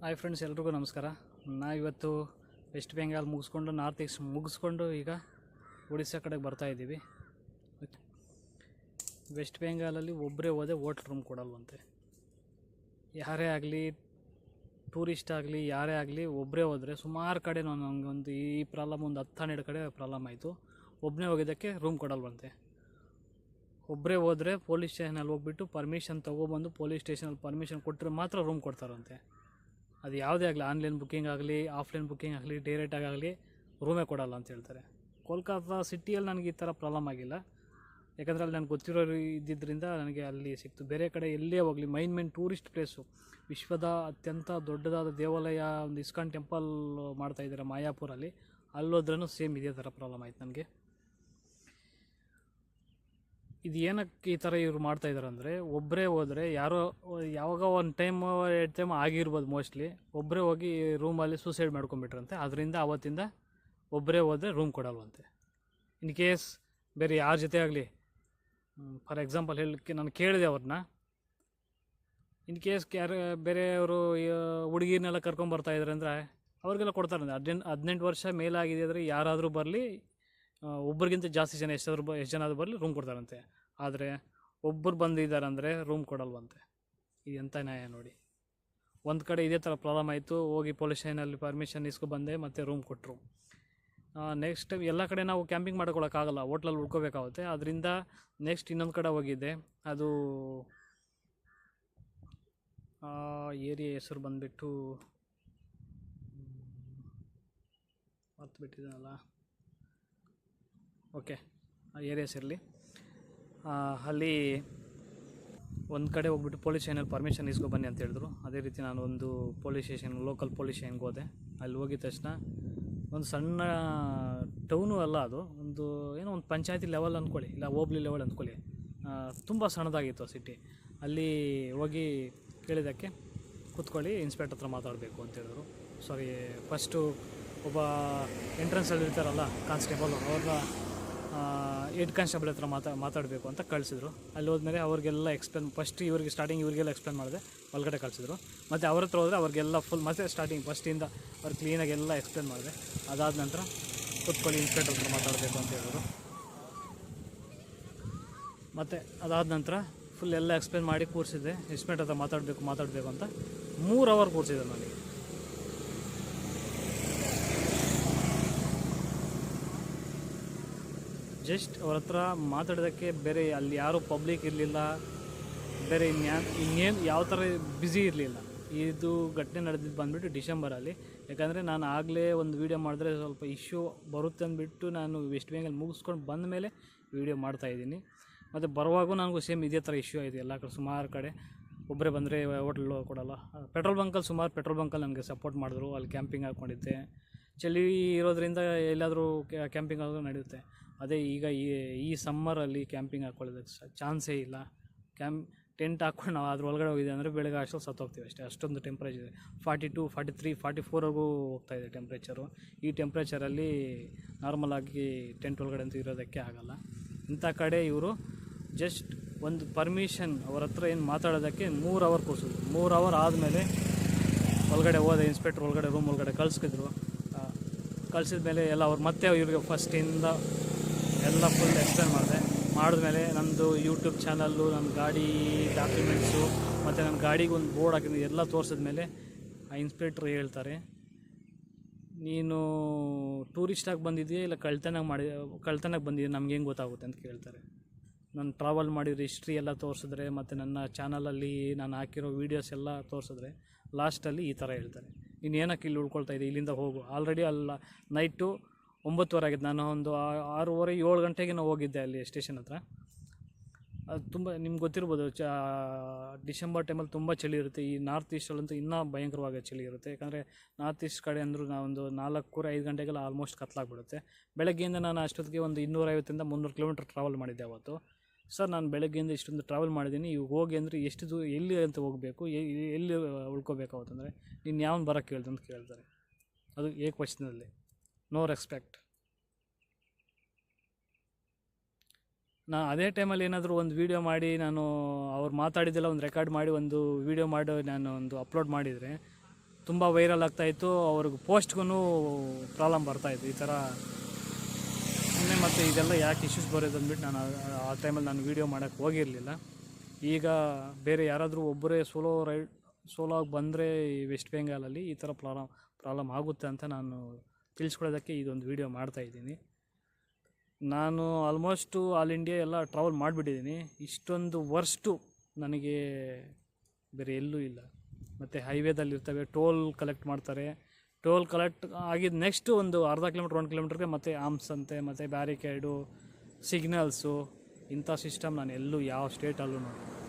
Hi friends ಎಲ್ರಿಗೂ ನಮಸ್ಕಾರ. ನಾ ಇವತ್ತು ವೆಸ್ಟ್ ಬೆಂಗಾಲ್ ಮುಗಿಸ್ಕೊಂಡು ನಾರ್ತ್ ಈಸ್ಟ್ ಮುಗಿಸ್ಕೊಂಡು ಈಗ ಒಡಿಸ್ಸಾ ಕಡೆಗೆ ಬರ್ತಾ ಇದ್ದೀವಿ. ವೆಸ್ಟ್ ಬೆಂಗಾಲಲ್ಲಿ ಒಬ್ಬರೇ ಹೋದೆ ಹೋಟ್ಲ್ ರೂಮ್ ಕೊಡಲ್ವಂತೆ. ಯಾರೇ ಆಗಲಿ ಟೂರಿಸ್ಟ್ ಆಗಲಿ, ಯಾರೇ ಆಗಲಿ ಒಬ್ಬರೇ ಹೋದರೆ ಸುಮಾರು ಕಡೆ ನಾನು ಒಂದು ಈ ಪ್ರಾಬ್ಲಮ್ ಒಂದು ಹತ್ತು ಹನ್ನೆರಡು ಕಡೆ ಪ್ರಾಬ್ಲಮ್ ಆಯಿತು. ಒಬ್ಬನೇ ಹೋಗಿದ್ದಕ್ಕೆ ರೂಮ್ ಕೊಡಲ್ವಂತೆ. ಒಬ್ಬರೇ ಹೋದರೆ ಪೊಲೀಸ್ ಸ್ಟೇಷನಲ್ಲಿ ಹೋಗ್ಬಿಟ್ಟು ಪರ್ಮಿಷನ್ ತೊಗೊಬಂದು ಪೊಲೀಸ್ ಸ್ಟೇಷನಲ್ಲಿ ಪರ್ಮಿಷನ್ ಕೊಟ್ಟರೆ ಮಾತ್ರ ರೂಮ್ ಕೊಡ್ತಾರಂತೆ. ಅದು ಯಾವುದೇ ಆಗಲಿ ಆನ್ಲೈನ್ ಬುಕ್ಕಿಂಗ್ ಆಗಲಿ ಆಫ್ಲೈನ್ ಬುಕ್ಕಿಂಗ್ ಆಗಲಿ ಡೈರೆಕ್ಟಾಗಿ ಆಗಲಿ ರೂಮೇ ಕೊಡಲ್ಲ ಅಂತ ಹೇಳ್ತಾರೆ. ಕೋಲ್ಕತ್ತಾ ಸಿಟಿಯಲ್ಲಿ ನನಗೆ ಈ ಥರ ಪ್ರಾಬ್ಲಮ್ ಆಗಿಲ್ಲ. ಯಾಕಂದರೆ ಅಲ್ಲಿ ನನಗೆ ಗೊತ್ತಿರೋರು ಇದ್ದಿದ್ದರಿಂದ ನನಗೆ ಅಲ್ಲಿ ಸಿಕ್ತು. ಬೇರೆ ಕಡೆ ಎಲ್ಲೇ ಹೋಗಲಿ ಮೈನ್ ಮೈನ್ ಟೂರಿಸ್ಟ್ ಪ್ಲೇಸು ವಿಶ್ವದ ಅತ್ಯಂತ ದೊಡ್ಡದಾದ ದೇವಾಲಯ, ಒಂದು ಇಸ್ಕಾನ್ ಟೆಂಪಲ್ ಮಾಡ್ತಾಯಿದ್ದಾರೆ ಮಾಯಾಪುರಲ್ಲಿ. ಅಲ್ಲೋದ್ರೂ ಸೇಮ್ ಇದೇ ಥರ ಪ್ರಾಬ್ಲಮ್ ಆಯ್ತು ನನಗೆ. ಇದು ಏನಕ್ಕೆ ಈ ಥರ ಇವ್ರು ಮಾಡ್ತಾ ಇದ್ದಾರೆ ಅಂದರೆ ಒಬ್ಬರೇ ಹೋದರೆ ಯಾರೋ, ಯಾವಾಗ ಒಂದು ಟೈಮ್ ಎರಡು ಟೈಮ್ ಆಗಿರ್ಬೋದು ಮೋಸ್ಟ್ಲಿ ಒಬ್ಬರೇ ಹೋಗಿ ರೂಮಲ್ಲಿ ಸೂಸೈಡ್ ಮಾಡ್ಕೊಂಬಿಟ್ರಂತೆ ಅದರಿಂದ ಆವತ್ತಿಂದ ಒಬ್ಬರೇ ಹೋದರೆ ರೂಮ್ ಕೊಡಲ್ವಂತೆ. ಇನ್ ಕೇಸ್ ಬೇರೆ ಯಾರ ಜೊತೆ ಆಗಲಿ ಫಾರ್ ಎಕ್ಸಾಂಪಲ್ ಹೇಳಕ್ಕೆ ನಾನು ಕೇಳಿದೆ ಅವ್ರನ್ನ. ಇನ್ ಕೇಸ್ ಯಾರು, ಬೇರೆಯವರು ಹುಡುಗಿನೆಲ್ಲ ಕರ್ಕೊಂಬರ್ತಾ ಇದ್ದಾರೆ ಅಂದರೆ ಅವ್ರಿಗೆಲ್ಲ ಕೊಡ್ತಾರೆ ಹದಿನೆಂಟು ಹದಿನೆಂಟು ವರ್ಷ ಮೇಲಾಗಿದೆ ಅಂದರೆ ಯಾರಾದರೂ ಬರಲಿ ಒಬ್ರಿಗಿಂತ ಜಾಸ್ತಿ ಜನ ಎಷ್ಟಾದ್ರು ಬ ಎಷ್ಟು ಜನ ಆದರೂ ಬರಲಿ ರೂಮ್ ಕೊಡ್ತಾರಂತೆ. ಆದರೆ ಒಬ್ಬರು ಬಂದಿದ್ದಾರೆ ಅಂದರೆ ರೂಮ್ ಕೊಡಲ್ವಂತೆ. ಇದು ಎಂಥ ನ್ಯಾಯ ನೋಡಿ. ಒಂದು ಕಡೆ ಇದೇ ಥರ ಪ್ರಾಬ್ಲಮ್ ಆಯಿತು, ಹೋಗಿ ಪೊಲೀಸ್ ಸ್ಟೇಷನಲ್ಲಿ ಪರ್ಮಿಷನ್ ಇಸ್ಕೊ ಬಂದೆ ಮತ್ತು ರೂಮ್ ಕೊಟ್ಟರು ನೆಕ್ಸ್ಟ್ ಎಲ್ಲ ಕಡೆ ನಾವು ಕ್ಯಾಂಪಿಂಗ್ ಮಾಡ್ಕೊಳಕ್ಕಾಗಲ್ಲ ಹೋಟ್ಲಲ್ಲಿ ಉಳ್ಕೋಬೇಕಾಗುತ್ತೆ. ಅದರಿಂದ ನೆಕ್ಸ್ಟ್ ಇನ್ನೊಂದು ಕಡೆ ಹೋಗಿದ್ದೆ. ಅದು ಏರಿಯಾ ಹೆಸರು ಬಂದುಬಿಟ್ಟು ಮರ್ತು ಬಿಟ್ಟಿದ್ದಾನಲ್ಲ ಓಕೆ ಏರಿಯಾಸ್ ಇರಲಿ. ಅಲ್ಲಿ ಒಂದು ಕಡೆ ಹೋಗ್ಬಿಟ್ಟು ಪೊಲೀಸ್ ಸ್ಟೇಷನಲ್ಲಿ ಪರ್ಮಿಷನ್ ಇಸ್ಕೊ ಬನ್ನಿ ಅಂತ ಹೇಳಿದ್ರು. ಅದೇ ರೀತಿ ನಾನು ಒಂದು ಪೊಲೀಸ್ ಸ್ಟೇಷನ್ ಲೋಕಲ್ ಪೊಲೀಸ್ ಸ್ಟೇಷನ್ಗೆ ಹೋದೆ. ಅಲ್ಲಿ ಹೋಗಿದ ತಕ್ಷಣ ಒಂದು ಸಣ್ಣ ಟೌನು ಅಲ್ಲ ಅದು. ಒಂದು ಏನೋ ಒಂದು ಪಂಚಾಯತಿ ಲೆವೆಲ್ ಅಂದ್ಕೊಳ್ಳಿ ಇಲ್ಲ ಹೋಬ್ಳಿ ಲೆವೆಲ್ ಅಂದ್ಕೊಳ್ಳಿ ತುಂಬ ಸಣ್ಣದಾಗಿತ್ತು ಆ ಸಿಟಿ ಅಲ್ಲಿ ಹೋಗಿ ಕೇಳಿದ್ದಕ್ಕೆ ಕೂತ್ಕೊಳ್ಳಿ ಇನ್ಸ್ಪೆಕ್ಟರ್ ಹತ್ರ ಮಾತಾಡಬೇಕು ಅಂತ ಹೇಳಿದ್ರು. ಸಾರಿ ಫಸ್ಟು ಒಬ್ಬ ಎಂಟ್ರೆನ್ಸಲ್ಲಿ ಇರ್ತಾರಲ್ಲ ಕಾನ್ಸ್ಟೇಬಲ್ ಅವ್ರನ್ನ ಹೆಡ್ ಕಾನ್ಸ್ಟೇಬಲ್ ಹತ್ರ ಮಾತಾ, ಮಾತಾಡಬೇಕು ಅಂತ ಕಳಿಸಿದ್ರು. ಅಲ್ಲಿ ಹೋದ್ಮೇಲೆ ಅವ್ರಿಗೆಲ್ಲ ಎಕ್ಸ್ಪ್ಲೇನ್ ಫಸ್ಟ್ ಇವ್ರಿಗೆ ಸ್ಟಾರ್ಟಿಂಗ್ ಇವರಿಗೆಲ್ಲ ಎಕ್ಸ್ಪ್ಲೇನ್ ಮಾಡಿದೆ. ಒಳಗಡೆ ಕಳಿಸಿದ್ರು. ಮತ್ತು ಅವ್ರ ಹತ್ರ ಹೋದರೆ ಅವ್ರಿಗೆಲ್ಲ ಫುಲ್ ಮತ್ತೆ ಸ್ಟಾರ್ಟಿಂಗ್ ಫಸ್ಟಿಂದ ಅವ್ರು ಕ್ಲೀನಾಗಿ ಎಲ್ಲ ಎಕ್ಸ್ಪ್ಲೇನ್ ಮಾಡಿದೆ. ಅದಾದ ನಂತರ ಕೂತ್ಕೊಳ್ಳಿ ಇನ್ಸ್ಪೆಕ್ಟರ್ ಹತ್ರ ಮಾತಾಡಬೇಕು ಅಂತ ಹೇಳಿದ್ರು. ಮತ್ತು ಅದಾದ ನಂತರ ಫುಲ್ ಎಲ್ಲ ಎಕ್ಸ್ಪ್ಲೇನ್ ಮಾಡಿ ಕೂರಿಸಿದ್ದೆ. ಇನ್ಸ್ಪೆಕ್ಟರ್ ಹತ್ರ ಮಾತಾಡಬೇಕು ಮಾತಾಡಬೇಕು ಅಂತ ಮೂರು ಅವರ್ ಕೂರಿಸಿದೆ ನನಗೆ ಜಸ್ಟ್ ಅವ್ರ ಹತ್ರ ಮಾತಾಡೋದಕ್ಕೆ ಬೇರೆ ಅಲ್ಲಿ ಯಾರೂ ಪಬ್ಲಿಕ್ ಇರಲಿಲ್ಲ. ಬೇರೆ ಇನ್ಯಾ, ಇನ್ನೇನು ಯಾವ ಥರ ಬ್ಯುಸಿ ಇರಲಿಲ್ಲ. ಇದು ಘಟನೆ ನಡೆದಿದ್ದು ಬಂದುಬಿಟ್ಟು ಡಿಸೆಂಬರಲ್ಲಿ ಯಾಕಂದರೆ ನಾನು ಆಗಲೇ ಒಂದು ವೀಡಿಯೋ ಮಾಡಿದ್ರೆ ಸ್ವಲ್ಪ ಇಶ್ಯೂ ಬರುತ್ತೆ ಅಂದ್ಬಿಟ್ಟು ನಾನು ವೆಸ್ಟ್ ಬೆಂಗಲ್ ಮುಗಿಸ್ಕೊಂಡು ಬಂದ ಮೇಲೆ ವೀಡಿಯೋ ಮಾಡ್ತಾಯಿದ್ದೀನಿ ಮತ್ತು ಬರುವಾಗೂ ನನಗೂ ಸೇಮ್ ಇದೇ ಥರ ಇಶ್ಯೂ ಆಯಿತು ಎಲ್ಲ ಕಡೆ. ಸುಮಾರು ಕಡೆ ಒಬ್ಬರೇ ಬಂದರೆ ಹೋಟ್ಲು ಕೊಡಲ್ಲ. ಪೆಟ್ರೋಲ್ ಬಂಕಲ್ಲಿ ಸುಮಾರು ಪೆಟ್ರೋಲ್ ಬಂಕಲ್ಲಿ ನನಗೆ ಸಪೋರ್ಟ್ ಮಾಡಿದ್ರು. ಅಲ್ಲಿ ಕ್ಯಾಂಪಿಂಗ್ ಹಾಕ್ಕೊಂಡಿದ್ದೆ ಚಳಿ ಇರೋದ್ರಿಂದ ಎಲ್ಲಾದರೂ ಕ್ಯಾಂಪಿಂಗ್ ಆದರೂ ನಡೆಯುತ್ತೆ. ಅದೇ ಈಗ ಈ ಈ ಸಮ್ಮರಲ್ಲಿ ಕ್ಯಾಂಪಿಂಗ್ ಹಾಕ್ಕೊಳ್ಳೋದಕ್ಕೆ ಚಾನ್ಸೇ ಇಲ್ಲ. ಕ್ಯಾಂಪ್ ಟೆಂಟ್ ಹಾಕ್ಕೊಂಡು ನಾವು ಅದ್ರ ಒಳಗಡೆ ಹೋಗಿದೆ ಅಂದರೆ ಬೆಳಗ್ಗೆ ಅಷ್ಟೊಂದು ಸತ್ತೋಗ್ತೀವಿ ಅಷ್ಟೇ. ಅಷ್ಟೊಂದು ಟೆಂಪ್ರೇಚರ್ ಇದೆ. Forty two forty three forty ಫೋರ್ವರೆಗೂ ಇದೆ ಟೆಂಪ್ರೇಚರು ಈ ಟೆಂಪ್ರೇಚರಲ್ಲಿ ನಾರ್ಮಲಾಗಿ ಟೆಂಟ್ ಒಳಗಡೆ ಅಂತೂ ಇರೋದಕ್ಕೆ ಆಗಲ್ಲ. ಇಂಥ ಕಡೆ ಇವರು ಜಸ್ಟ್ ಒಂದು ಪರ್ಮಿಷನ್ ಅವ್ರ ಹತ್ರ ಏನು ಮಾತಾಡೋದಕ್ಕೆ ಮೂರು ಅವರ್ ಕೂರಿಸಿದ್ರು. ಮೂರು ಅವರ್ ಆದಮೇಲೆ ಒಳಗಡೆ ಹೋದ ಇನ್ಸ್ಪೆಕ್ಟ್ರ್ ಒಳಗಡೆ ರೂಮ್ ಒಳಗಡೆ ಕಳ್ಸಿದ್ರು ಕಳಿಸಿದ ಮೇಲೆ ಎಲ್ಲ ಅವ್ರು ಮತ್ತೆ ಇವ್ರಿಗೆ ಫಸ್ಟಿಂದ ಎಲ್ಲ ಫುಲ್ ಎಕ್ಸ್ಪ್ಲೇನ್ ಮಾಡಿದೆ. ಮಾಡಿದ್ಮೇಲೆ ನಮ್ಮದು ಯೂಟ್ಯೂಬ್ ಚಾನಲ್ಲು ನನ್ನ ಗಾಡಿ ಡಾಕ್ಯುಮೆಂಟ್ಸು ಮತ್ತು ನನ್ನ ಗಾಡಿಗೆ ಒಂದು ಬೋರ್ಡ್ ಹಾಕಿದ್ದು ಎಲ್ಲ ತೋರಿಸಿದ್ಮೇಲೆ ಆ ಇನ್ಸ್ಪೆಕ್ಟ್ರ್ ಹೇಳ್ತಾರೆ, ನೀನು ಟೂರಿಸ್ಟಾಗಿ ಬಂದಿದ್ದೀಯ ಇಲ್ಲ ಕಳ್ತನಾಗಿ ಮಾಡಿ, ಕಳ್ತನಾಗಿ ಬಂದಿದ್ಯಾ? ನಮ್ಗೆ ಹೆಂಗೆ ಗೊತ್ತಾಗುತ್ತೆ? ಅಂತ ಕೇಳ್ತಾರೆ. ನಾನು ಟ್ರಾವೆಲ್ ಮಾಡಿರೋ ಹಿಸ್ಟ್ರಿ ಎಲ್ಲ ತೋರಿಸಿದ್ರೆ, ಮತ್ತು ನನ್ನ ಚಾನಲಲ್ಲಿ ನಾನು ಹಾಕಿರೋ ವೀಡಿಯೋಸ್ ಎಲ್ಲ ತೋರಿಸಿದ್ರೆ ಲಾಸ್ಟಲ್ಲಿ ಈ ಥರ ಹೇಳ್ತಾರೆ. ನೀನು ಏನಕ್ಕೆ ಇಲ್ಲಿ ಉಳ್ಕೊಳ್ತಾ ಇದೆ ಇಲ್ಲಿಂದ ಹೋಗು. ಆಲ್ರೆಡಿ ಅಲ್ಲ ನೈಟು ಒಂಬತ್ತುವರೆ ಆಗಿದ್ದು ನಾನು ಒಂದು ಆರೂವರೆ ಏಳು ಗಂಟೆಗೆ ನಾವು ಹೋಗಿದ್ದೆ ಅಲ್ಲಿ ಸ್ಟೇಷನ್ ಹತ್ರ. ಅದು ತುಂಬ ನಿಮ್ಗೆ ಗೊತ್ತಿರ್ಬೋದು, ಚ ಡಿಸೆಂಬರ್ ಟೈಮಲ್ಲಿ ತುಂಬ ಚಳಿ ಇರುತ್ತೆ. ಈ ನಾರ್ತ್ ಈಸ್ಟಲ್ಲಂತೂ ಇನ್ನೂ ಭಯಂಕರವಾಗಿ ಚಳಿ ಇರುತ್ತೆ. ಯಾಕಂದರೆ ನಾರ್ತ್ ಈಸ್ಟ್ ಕಡೆ ಅಂದರೂ ಒಂದು ನಾಲ್ಕೂರ ಐದು ಗಂಟೆಗೆಲ್ಲ ಆಲ್ಮೋಸ್ಟ್ ಕತ್ಲಾಗ್ಬಿಡುತ್ತೆ. ಬೆಳಗ್ಗೆಯಿಂದ ನಾನು ಅಷ್ಟೊತ್ತಿಗೆ ಒಂದು ಇನ್ನೂರೈವತ್ತರಿಂದ ಮುನ್ನೂರು ಕಿಲೋಮೀಟ್ರ್ ಟ್ರಾವೆಲ್ ಮಾಡಿದ್ದೆ ಅವತ್ತು. ಸರ್, ನಾನು ಬೆಳಗ್ಗೆಯಿಂದ ಇಷ್ಟೊಂದು ಟ್ರಾವೆಲ್ ಮಾಡಿದ್ದೀನಿ. ಇವಾಗ ಹೋಗಿ ಅಂದರೆ ಎಷ್ಟು ದೂರ ಎಲ್ಲಿ ಅಂತ ಹೋಗಬೇಕು ಎಲ್ಲಿ ಉಳ್ಕೋಬೇಕಾವತ್ತಂದರೆ ನೀನು ಯಾವನು ಬರೋಕ್ಕೆ ಕೇಳ್ದು ಅಂತ ಕೇಳ್ತಾರೆ. ಅದು ಏ ಕ್ವಶನಲ್ಲಿ ನೋ ರೆಸ್ಪೆಕ್ಟ್ ನಾ ಅದೇ ಟೈಮಲ್ಲಿ ಏನಾದರೂ ಒಂದು ವೀಡಿಯೋ ಮಾಡಿ ನಾನು ಅವ್ರು ಮಾತಾಡಿದ್ದೆಲ್ಲ ಒಂದು ರೆಕಾರ್ಡ್ ಮಾಡಿ ಒಂದು ವೀಡಿಯೋ ಮಾಡಿ ನಾನು ಒಂದು ಅಪ್ಲೋಡ್ ಮಾಡಿದರೆ ತುಂಬ ವೈರಲ್ ಆಗ್ತಾಯಿತ್ತು ಅವ್ರಿಗೆ ಪೋಸ್ಟ್ಗೂ ಪ್ರಾಬ್ಲಮ್ ಬರ್ತಾಯಿತ್ತು ಈ ಥರ ಸುಮ್ಮನೆ ಮತ್ತು ಇದೆಲ್ಲ ಯಾಕೆ ಇಶ್ಯೂಸ್ ಬರೋದು ಅಂದ್ಬಿಟ್ಟು ನಾನು ಆ- ಟೈಮಲ್ಲಿ ನಾನು ವೀಡಿಯೋ ಮಾಡೋಕ್ಕೆ ಹೋಗಿರಲಿಲ್ಲ. ಈಗ ಬೇರೆ ಯಾರಾದರೂ ಒಬ್ಬರೇ ಸೋಲೋ ರೈಡ್ ಸೋಲೋ ಆಗಿ ಬಂದರೆ ವೆಸ್ಟ್ ಬೆಂಗಾಲಲ್ಲಿ ಈ ಥರ ಪ್ರಾಬ್ಲಮ್ ಪ್ರಾಬ್ಲಮ್ ಆಗುತ್ತೆ ಅಂತ ನಾನು ತಿಳಿಸ್ಕೊಡೋದಕ್ಕೆ ಇದೊಂದು ವೀಡಿಯೋ ಮಾಡ್ತಾಯಿದ್ದೀನಿ ನಾನು ಆಲ್ಮೋಸ್ಟು ಆಲ್ ಇಂಡಿಯಾ ಎಲ್ಲ ಟ್ರಾವೆಲ್ ಮಾಡಿಬಿಟ್ಟಿದ್ದೀನಿ. ಇಷ್ಟೊಂದು ವರ್ಸ್ಟು ನನಗೆ ಬೇರೆ ಎಲ್ಲೂ ಇಲ್ಲ. ಮತ್ತು ಹೈವೇದಲ್ಲಿ ಇರ್ತವೆ ಟೋಲ್ ಕಲೆಕ್ಟ್ ಮಾಡ್ತಾರೆ. ಟೋಲ್ ಕಲೆಕ್ಟ್ ಆಗಿದ್ದು ನೆಕ್ಸ್ಟ್ ಒಂದು ಅರ್ಧ ಕಿಲೋಮೀಟ್ರ್, ಒಂದು ಕಿಲೋಮೀಟ್ರಿಗೆ ಮತ್ತೆ ಆಮ್ಸ್ ಅಂತೆ, ಮತ್ತು ಬ್ಯಾರಿಕೇಡು, ಸಿಗ್ನಲ್ಸು ಇಂಥ ಸಿಸ್ಟಮ್ ನಾನು ಎಲ್ಲೂ ಯಾವ ಸ್ಟೇಟಲ್ಲೂ ನೋಡಿ